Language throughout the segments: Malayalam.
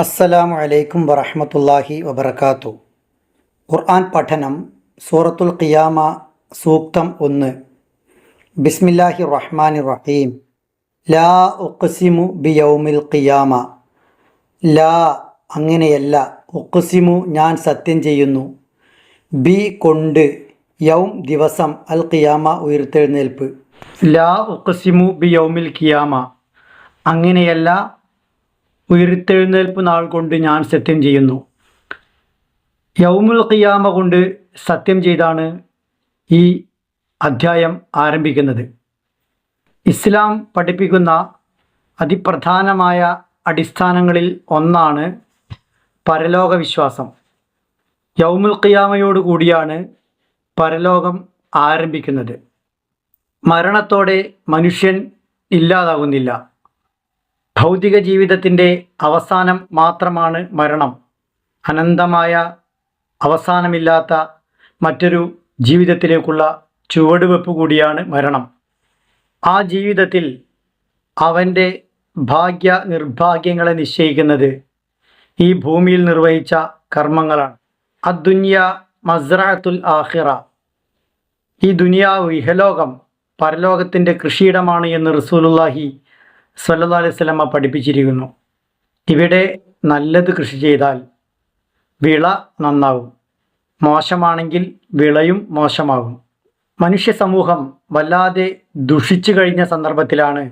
അസ്സലാമു അലൈക്കും വറഹമത്തല്ലാഹി വബർക്കാത്തു ഖുർആൻ പഠനം സൂറത്തുൽ ഖിയാമ സൂക്തം ഒന്ന്. ബിസ്മില്ലാഹി റഹ്മാൻ റഹീം. ലാ ഉഖ്സിമു ബി യൗമിൽ ഖിയാമ. ലാ അങ്ങനെയല്ല ഉഖ്സിമു ഞാൻ സത്യം ചെയ്യുന്നു. ബി കൊണ്ട് യൗം ദിവസം അൽ ഖിയാമ ഉയർത്തെഴുന്നേൽപ്പ്. ലാ ഉഖ്സിമു ബി യൗമിൽ ഖിയാമ. അങ്ങനെയല്ല ഉയർത്തെഴുന്നേൽപ്പ് നാൾ കൊണ്ട് ഞാൻ സത്യം ചെയ്യുന്നു. യൗമുൽ ഖിയാമ കൊണ്ട് സത്യം ചെയ്താണ് ഈ അധ്യായം ആരംഭിക്കുന്നത്. ഇസ്ലാം പഠിപ്പിക്കുന്ന അതിപ്രധാനമായ അടിസ്ഥാനങ്ങളിൽ ഒന്നാണ് പരലോക വിശ്വാസം. യൗമുൽ ഖിയാമയോട് കൂടിയാണ് പരലോകം ആരംഭിക്കുന്നത്. മരണത്തോടെ മനുഷ്യൻ ഇല്ലാതാകുന്നില്ല. ഭൗതിക ജീവിതത്തിന്റെ അവസാനം മാത്രമാണ് മരണം. അനന്തമായ അവസാനമില്ലാത്ത മറ്റൊരു ജീവിതത്തിലേക്കുള്ള ചുവടുവെപ്പ് കൂടിയാണ് മരണം. ആ ജീവിതത്തിൽ അവന്റെ ഭാഗ്യ നിർഭാഗ്യങ്ങളെ നിശ്ചയിക്കുന്നത് ഈ ഭൂമിയിൽ നിർവഹിച്ച കർമ്മങ്ങളാണ്. അദ്ദുന്യ മസ്രാത്തുൽ ആഹിറ ഈ ദുനിയാവ് ഇഹലോകം പരലോകത്തിന്റെ കൃഷിയിടമാണ് എന്ന് റസൂലുല്ലാഹി സല്ലല്ലാഹു അലൈഹി പഠിപ്പിച്ചിരിക്കുന്നു. ഇവിടെ നല്ലത് കൃഷി ചെയ്താൽ വിള നന്നാവും. മോശമാണെങ്കിൽ വിളയും മോശമാകും മനുഷ്യ സമൂഹം വല്ലാതെ ദുഷിച്ചു കഴിഞ്ഞ സന്ദർഭത്തിലാണ്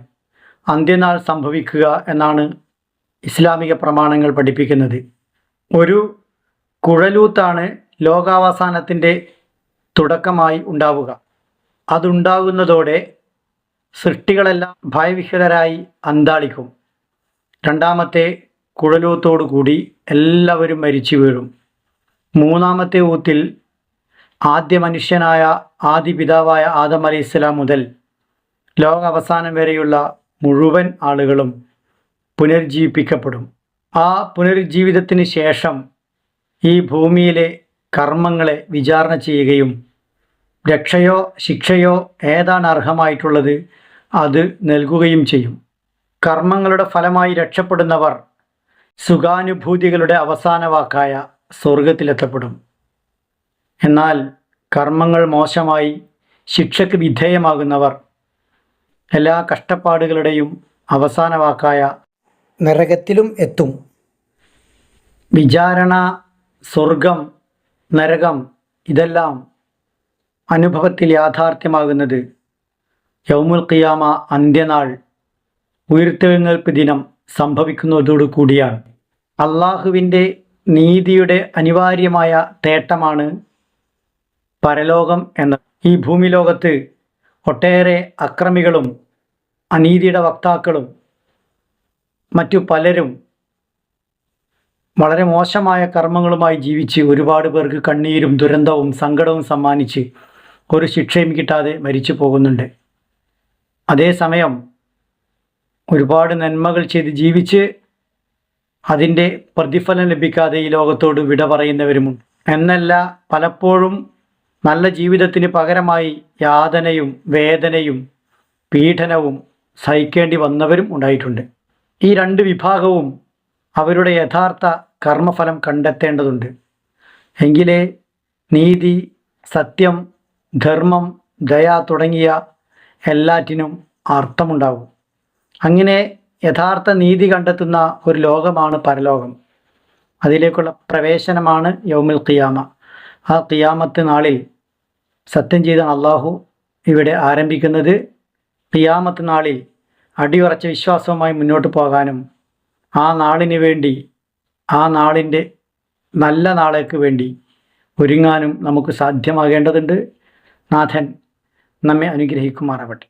അന്ത്യനാൾ സംഭവിക്കുക എന്നാണ് ഇസ്ലാമിക പ്രമാണങ്ങൾ പഠിപ്പിക്കുന്നത്. ഒരു കുഴലൂത്താണ് ലോകാവസാനത്തിന്റെ തുടക്കമായി ഉണ്ടാവുക. അതുണ്ടാകുന്നതോടെ സൃഷ്ടികളെല്ലാം ഭയവിഹ്വലരായി അന്താളിക്കും. രണ്ടാമത്തെ കുഴലൂത്തോടുകൂടി എല്ലാവരും മരിച്ചു വീഴും. മൂന്നാമത്തെ ഊത്തിൽ ആദ്യ മനുഷ്യനായ ആദി പിതാവായ ആദം അലി ഇസ്ലാം മുതൽ ലോക അവസാനം വരെയുള്ള മുഴുവൻ ആളുകളും പുനർജീവിപ്പിക്കപ്പെടും ആ പുനരുജ്ജീവിതത്തിന് ശേഷം ഈ ഭൂമിയിലെ കർമ്മങ്ങളെ വിചാരണ ചെയ്യുകയും രക്ഷയോ ശിക്ഷയോ ഏതാണ് അർഹമായിട്ടുള്ളത് അത് നൽകുകയും ചെയ്യും. കർമ്മങ്ങളുടെ ഫലമായി രക്ഷപ്പെടുന്നവർ സുഖാനുഭൂതികളുടെ അവസാന വാക്കായ സ്വർഗത്തിലെത്തപ്പെടും എന്നാൽ കർമ്മങ്ങൾ മോശമായി ശിക്ഷയ്ക്ക് വിധേയമാകുന്നവർ എല്ലാ കഷ്ടപ്പാടുകളുടെയും അവസാന വാക്കായ നരകത്തിലും എത്തും. വിചാരണ സ്വർഗം നരകം ഇതെല്ലാം അനുഭവത്തിൽ യാഥാർത്ഥ്യമാകുന്നത് യൗമുൽ ഖിയാമ അന്ത്യനാൾ ഉയർത്തെഴുന്നേൽപ്പ് ദിനം സംഭവിക്കുന്നതോടു കൂടിയാണ് അള്ളാഹുവിന്റെ നീതിയുടെ അനിവാര്യമായ തേട്ടമാണ് പരലോകം എന്ന ഈ ഭൂമി ലോകത്ത് ഒട്ടേറെ അക്രമികളും അനീതിയുടെ വക്താക്കളും മറ്റു പലരും വളരെ മോശമായ കർമ്മങ്ങളുമായി ജീവിച്ച് ഒരുപാട് പേർക്ക് കണ്ണീരും ദുരന്തവും സങ്കടവും സമ്മാനിച്ച് ഒരു ശിക്ഷയും കിട്ടാതെ മരിച്ചു പോകുന്നുണ്ട്. അതേസമയം ഒരുപാട് നന്മകൾ ചെയ്ത് ജീവിച്ച് അതിന്റെ പ്രതിഫലം ലഭിക്കാതെ ഈ ലോകത്തോട് വിട പറയുന്നവരുമുണ്ട്. എന്നല്ല പലപ്പോഴും നല്ല ജീവിതത്തിന് പകരമായി യാതനയും വേദനയും പീഡനവും സഹിക്കേണ്ടി വന്നവരും ഉണ്ടായിട്ടുണ്ട്. ഈ രണ്ട് വിഭാഗവും അവരുടെ യഥാർത്ഥ കർമ്മഫലം കണ്ടെത്തേണ്ടതുണ്ട്. എങ്കിലേ നീതി സത്യം ധർമ്മം ദയ തുടങ്ങിയ എല്ലാറ്റിനും അർത്ഥമുണ്ടാകും. അങ്ങനെ യഥാർത്ഥ നീതി കണ്ടെത്തുന്ന ഒരു ലോകമാണ് പരലോകം. അതിലേക്കുള്ള പ്രവേശനമാണ് യൗമുൽ ഖിയാമ. ആ ഖിയാമത്ത് നാളിൽ സത്യം ചെയ്ത അള്ളാഹു ഇവിടെ ആരംഭിക്കുന്നത്. ഖിയാമത്ത് നാളിൽ അടിയുറച്ച വിശ്വാസവുമായി മുന്നോട്ട് പോകാനും ആ നാളിന് വേണ്ടി ആ നാളിന്റെ നല്ല നാളേക്ക് വേണ്ടി ഒരുങ്ങാനും നമുക്ക് സാധ്യമാകേണ്ടതുണ്ട്. നാഥൻ നമ്മെ അനുഗ്രഹിക്കുമാറാവട്ടെ.